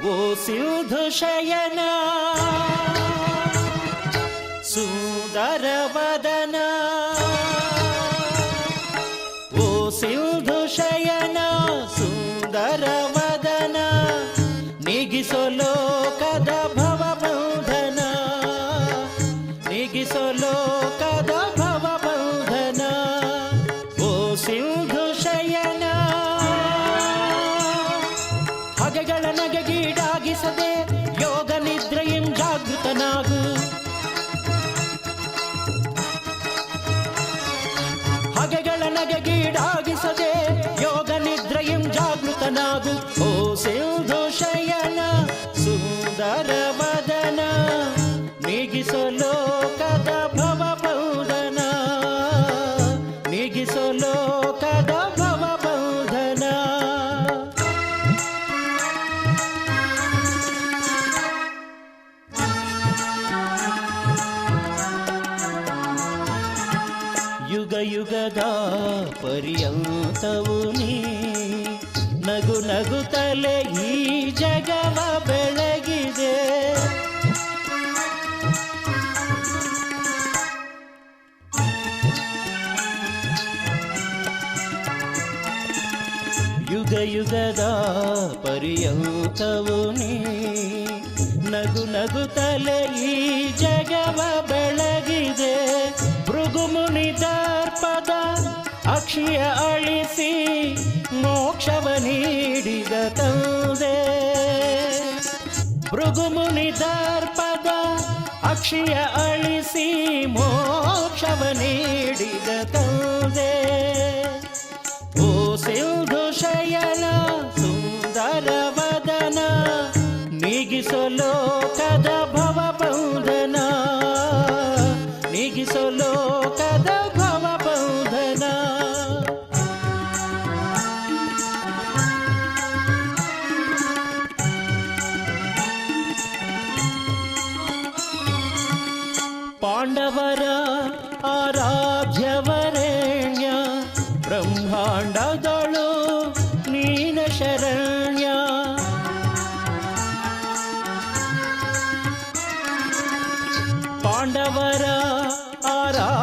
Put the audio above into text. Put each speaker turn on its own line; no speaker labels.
ఓ సిధుషయనా సుందరవదనా ఓ సిధుషయనా సుందరవదనా నిగిసొలో కద భవబంధన. నిగిసొలో కద భవబంధన. ఓ సిధు ಹಗೆಗಳ ನಗೆಗೀಡಾಗಿಸದೆ ಯೋಗ ನಿದ್ರೆಯಂ ಜಾಗೃತನಾಗು. ಹಗೆಗಳ ನಗೆಗೀಡಾಗಿಸದೆ ಯೋಗ ನಿದ್ರೆಯಂ ಜಾಗೃತನಾಗು. ಯುಗ ಯುಗದ ಪರ್ಯಂತವು ನೀ. ನಗು ನಗುತ್ತಲೇ ಈ ಜಗವ ಬೆಳಗಿದೆ. ಯುಗ ಯುಗದ ಪರ್ಯಂತವು ನೀ. ನಗು ನಗುತ್ತಲೇ ಈ ಜಗವ ಬೆಳಗಿದೆ. ಭೃಗುಮುನಿ ದರ್ಪದ ಅಕ್ಷಿಯ ಅಳಿಸಿ ಮೋಕ್ಷವ ನೀಡಿದ ತಂದೆ ಭೃಗುಮುನಿ ದರ್ಪದ ಅಕ್ಷಿಯ ಅಳಿಸಿ ಮೋಕ್ಷವ ನೀಡಿದ ತಂದೆ ಪಾಂಡವರ ಆರಾಧ್ಯವರೇಣ್ಯ ಬ್ರಹ್ಮಾಂಡದಳು ನೀನ ಶರಣ್ಯ ಪಾಂಡವರ